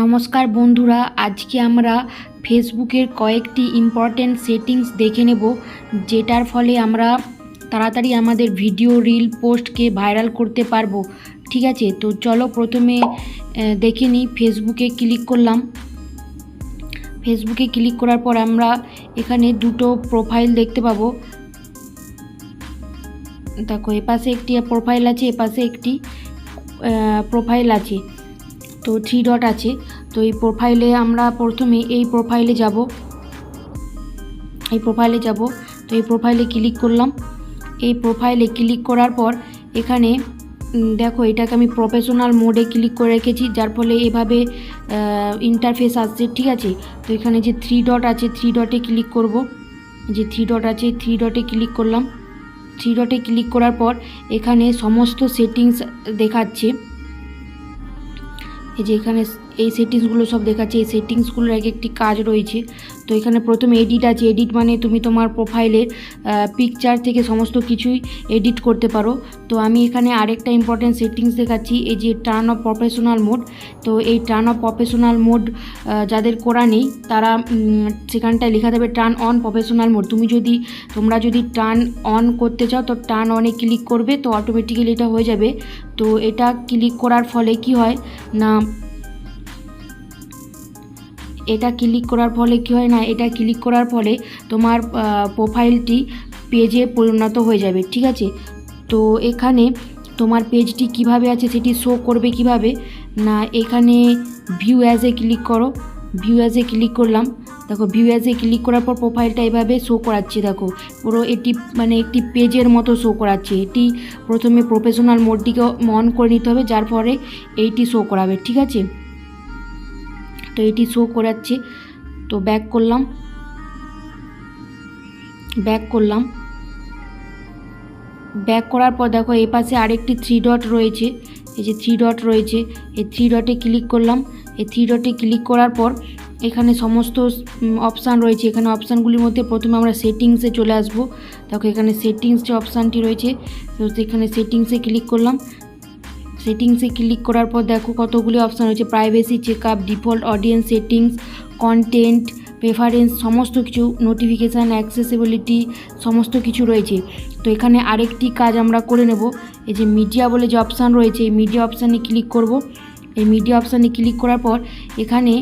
নমস্কার বন্ধুরা, আজকে আমরা ফেসবুকের কয়েকটি ইম্পর্টেন্ট সেটিংস দেখে নেব, যেটার ফলে আমরা তাড়াতাড়ি আমাদের ভিডিও রিল পোস্টকে ভাইরাল করতে পারব। ঠিক আছে? তো চলো প্রথমে দেখে নিই ফেসবুকে ক্লিক করলাম। ফেসবুকে ক্লিক করার পর আমরা এখানে দুটো প্রোফাইল দেখতে পাবো। দেখো, এপাশে একটি প্রোফাইল আছে, এপাশে একটি প্রোফাইল আছে। তো থ্রি ডট আছে। তো এই প্রোফাইলে আমরা প্রথমে এই প্রোফাইলে যাব। এই প্রোফাইলে যাব। তো এই প্রোফাইলে ক্লিক করলাম। এই প্রোফাইলে ক্লিক করার পর এখানে দেখো এটাকে আমি প্রফেশনাল মোডে ক্লিক করে রেখেছি, যার ফলে এভাবে ইন্টারফেস আসছে, ঠিক আছে? তো এখানে যে থ্রি ডট আছে থ্রি ডটে ক্লিক করব। যে থ্রি ডট আছে থ্রি ডটে ক্লিক করলাম। থ্রি ডটে ক্লিক করার পর এখানে সমস্ত সেটিংস দেখাচ্ছে। এই যে এখানে এই সেটিংসগুলো সব দেখাচ্ছে। এই সেটিংসগুলোর এক একটি কাজ রয়েছে। তো এখানে প্রথমে এডিট আছে। এডিট মানে তুমি তোমার প্রোফাইলের পিকচার থেকে সমস্ত কিছুই এডিট করতে পারো। তো আমি এখানে আরেকটা ইম্পর্টেন্ট সেটিংস দেখাচ্ছি। এই যে টার্ন অফ প্রফেশনাল মোড তো এই টার্ন অফ প্রফেশনাল মোড যাদের করা নেই, তারা সেখানটায় লেখা দেবে টার্ন অন প্রফেশনাল মোড তুমি যদি, তোমরা যদি টার্ন অন করতে চাও, তো টার্ন অনে ক্লিক করবে, তো অটোমেটিক্যালি এটা হয়ে যাবে। তো এটা ক্লিক করার ফলে কি হয়? না এটা ক্লিক করার ফলে কি হয় না, এটা ক্লিক করার ফলে তোমার প্রোফাইলটি পেজে পরিণত হয়ে যাবে, ঠিক আছে? তো এখানে তোমার পেজটি কীভাবে আছে সেটি শো করবে কীভাবে? না, এখানে ভিউ অ্যাজে ক্লিক করো। ভিউ অ্যাজে ক্লিক করলাম। দেখো ভিউ অ্যাজে ক্লিক করার পর প্রোফাইলটা এভাবে শো করাচ্ছে, দেখো। পুরো এটি মানে একটি পেজের মতো শো করাচ্ছে। এটি প্রথমে প্রফেশনাল মোডটিকে অন করে নিতে হবে, যার পরে এইটি শো করাবে, ঠিক আছে? তো এটি শো করাচ্ছে। তো ব্যাক করলাম। ব্যাক করলাম। ব্যাক করার পর দেখো এই পাশে আরেকটি থ্রি ডট রয়েছে। এই যে থ্রি ডট রয়েছে। এই থ্রি ডটে ক্লিক করলাম। এই থ্রি ডটে ক্লিক করার পর এখানে সমস্ত অপশান রয়েছে। এখানে অপশানগুলির মধ্যে প্রথমে আমরা সেটিংসে চলে আসব। দেখো এখানে সেটিংস যে অপশানটি রয়েছে, তো সেখানে সেটিংসে ক্লিক করলাম। সেটিংসে ক্লিক করার পর দেখো কতগুলি অপশান রয়েছে। Privacy check up default audience settings content preference সমস্ত কিছু নোটিফিকেশান অ্যাক্সেসিবিলিটি সমস্ত কিছু রয়েছে। তো এখানে আরেকটি কাজ আমরা করে নেব। এই যে মিডিয়া বলে যে অপশান রয়েছে, এই মিডিয়া অপশানে ক্লিক করব। এই মিডিয়া অপশানে ক্লিক করার পর এখানে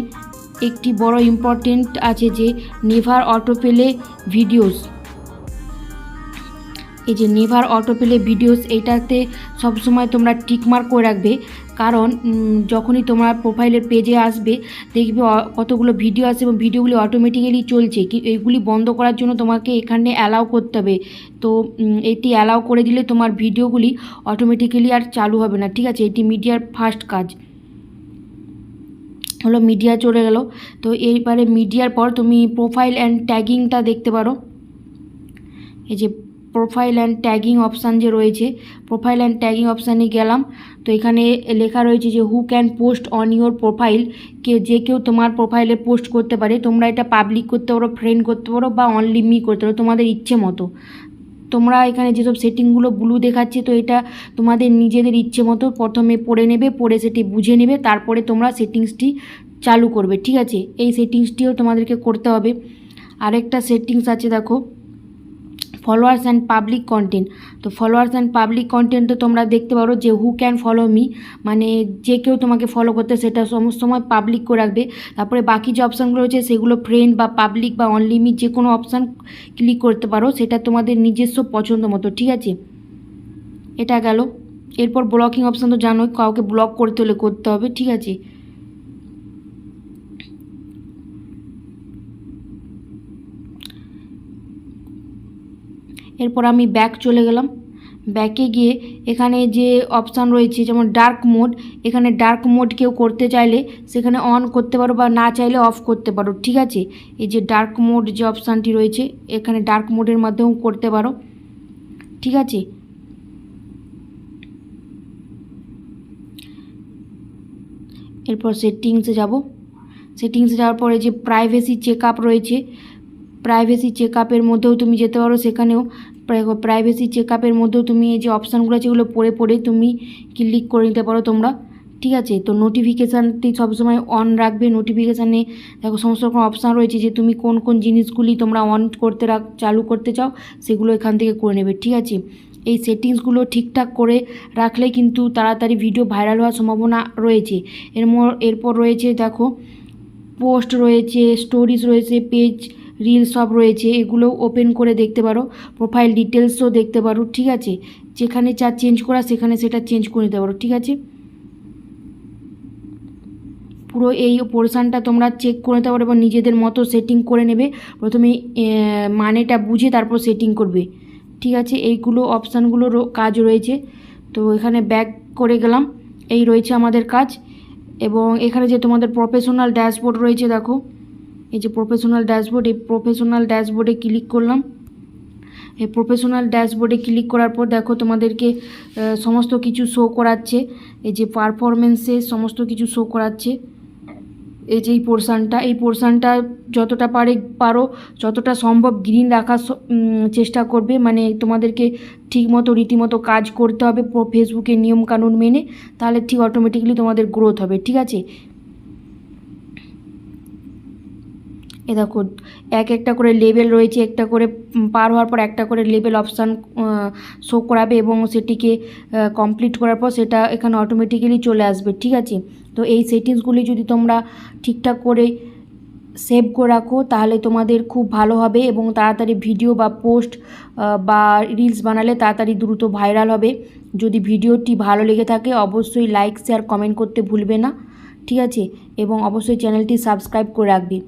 একটি বড় ইম্পর্টেন্ট আছে যে নেভার অটোপেলে ভিডিওস এই যে নেভার অটোপেলে ভিডিওস এইটাতে সবসময় তোমরা টিকমার্ক করে রাখবে। কারণ যখনই তোমার প্রোফাইলের পেজে আসবে, দেখবে কতগুলো ভিডিও আসে এবং ভিডিওগুলি অটোমেটিক্যালি চলছে। কি এইগুলি বন্ধ করার জন্য তোমাকে এখানে অ্যালাউ করতে হবে। তো এটি অ্যালাউ করে দিলে তোমার ভিডিওগুলি অটোমেটিক্যালি আর চালু হবে না। ঠিক আছে, এটি মিডিয়ার ফার্স্ট কাজ। হলো মিডিয়া চলে গেল। তো, এইবারে মিডিয়ার পর তুমি প্রোফাইল অ্যান্ড ট্যাগিংটা দেখতে পারো। এই যে প্রোফাইল অ্যান্ড ট্যাগিং অপশান যে রয়েছে প্রোফাইল অ্যান্ড ট্যাগিং অপশানে গেলাম। তো এখানে লেখা রয়েছে যে who can post on your profile কে, যে কেউ তোমার প্রোফাইলে পোস্ট করতে পারে, তোমরা এটা পাবলিক করতে পারো ফ্রেন্ড করতে পারো বা অনলি মি করতে পারো, তোমাদের ইচ্ছে মতো। তোমরা এখানে যেসব সেটিংগুলো ব্লু দেখাচ্ছে, তো এটা তোমাদের নিজেদের ইচ্ছে মতো প্রথমে পড়ে নেবে, পড়ে সেটি বুঝে নেবে, তারপরে তোমরা সেটিংসটি চালু করবে, ঠিক আছে? এই সেটিংসটিও তোমাদেরকে করতে হবে। আরেকটা সেটিংস আছে, দেখো। ফলোয়ার্স অ্যান্ড পাবলিক কন্টেন্ট তো ফলোয়ার্স অ্যান্ড পাবলিক কন্টেন্ট তোমরা দেখতে পারো যে হু ক্যান ফলো মি মানে যে কেউ তোমাকে ফলো করতে সেটা সমস্ত সময় পাবলিক করে রাখবে। তারপরে বাকি যে অপশানগুলো রয়েছে সেগুলো ফ্রেন্ড বা পাবলিক বা অনলিমিট যে কোনো অপশান ক্লিক করতে পারো, সেটা তোমাদের নিজস্ব পছন্দ মতো, ঠিক আছে? এটা গেল। এরপর ব্লকিং অপশান তো জানোই, কাউকে ব্লক করতে হলে করতে হবে, ঠিক আছে? এরপর আমি ব্যাক চলে গেলাম। ব্যাকে গিয়ে এখানে যে অপশান রয়েছে, যেমন ডার্ক মোড এখানে ডার্ক মোড কেউ করতে চাইলে সেখানে অন করতে পারো বা না চাইলে অফ করতে পারো, ঠিক আছে? এই যে ডার্ক মোড যে অপশানটি রয়েছে, এখানে ডার্ক মোডের মাধ্যমেও করতে পারো, ঠিক আছে? এরপর সেটিংসে যাব। সেটিংসে যাওয়ার পরে যে প্রাইভেসি চেক রয়েছে প্রাইভেসি চেক আপের মধ্যেও তুমি যেতে পারো, সেখানেও প্রাইভেসি চেক আপের মধ্যেও তুমি এই যে অপশানগুলো আছে, এগুলো পড়ে পড়ে তুমি ক্লিক করে নিতে পারো তোমরা। ঠিক আছে? তো নোটিফিকেশানটি সবসময় অন রাখবে। নোটিফিকেশানে দেখো সমস্ত রকম অপশান রয়েছে যে তুমি কোন কোন জিনিসগুলি তোমরা অন করতে রাখ, চালু করতে চাও, সেগুলো এখান থেকে করে নেবে। ঠিক আছে? এই সেটিংসগুলো ঠিকঠাক করে রাখলে কিন্তু তাড়াতাড়ি ভিডিও ভাইরাল হওয়ার সম্ভাবনা রয়েছে। এর এরপর রয়েছে দেখো পোস্ট রয়েছে স্টোরিজ রয়েছে পেজ রিল সব রয়েছে, এগুলো ওপেন করে দেখতে পারো প্রোফাইল ডিটেলসও দেখতে পারো, ঠিক আছে? যেখানে চা চেঞ্জ করা সেখানে সেটা চেঞ্জ করে নিতে পারো, ঠিক আছে? পুরো এই পোর্শানটা তোমরা চেক করে নিতে পারো এবং নিজেদের মতো সেটিং করে নেবে। প্রথমে মানেটা বুঝে তারপর সেটিং করবে, ঠিক আছে? এইগুলো অপশানগুলো কাজ রয়েছে। তো এখানে ব্যাক করে গেলাম, এই রয়েছে আমাদের কাজ এবং এখানে যে তোমাদের প্রফেশনাল ড্যাশবোর্ড রয়েছে, দেখো। এই যে প্রফেশনাল ড্যাশবোর্ড এই প্রফেশনাল ড্যাশবোর্ডে ক্লিক করলাম। এই প্রফেশনাল ড্যাশবোর্ডে ক্লিক করার পর দেখো তোমাদেরকে সমস্ত কিছু শো করাচ্ছে। এই যে পারফরমেন্সে সমস্ত কিছু শো করাচ্ছে। এই যে এই পোর্শানটা এই পোর্শানটা যতটা পারে পারো, যতটা সম্ভব গ্রিন রাখার চেষ্টা করবে। মানে তোমাদেরকে ঠিকমতো, রীতিমতো কাজ করতে হবে ফেসবুকের নিয়মকানুন মেনে, তাহলে ঠিক অটোমেটিক্যালি তোমাদের গ্রোথ হবে, ঠিক আছে? এ দেখো, এক একটা করে লেভেল রয়েছে, একটা করে পার হওয়ার পর একটা করে লেভেল অপশান শো করাবে এবং সেটিকে কমপ্লিট করার পর সেটা এখানে অটোমেটিক্যালি চলে আসবে, ঠিক আছে? তো এই সেটিংসগুলি যদি তোমরা ঠিকঠাক করে সেভ করে রাখো, তাহলে তোমাদের খুব ভালো হবে এবং তাড়াতাড়ি ভিডিও বা পোস্ট বা রিলস বানালে তাড়াতাড়ি দ্রুত ভাইরাল হবে। যদি ভিডিওটি ভালো লেগে থাকে, অবশ্যই লাইক শেয়ার কমেন্ট করতে ভুলবে না, ঠিক আছে? এবং অবশ্যই চ্যানেলটি সাবস্ক্রাইব করে রাখবে।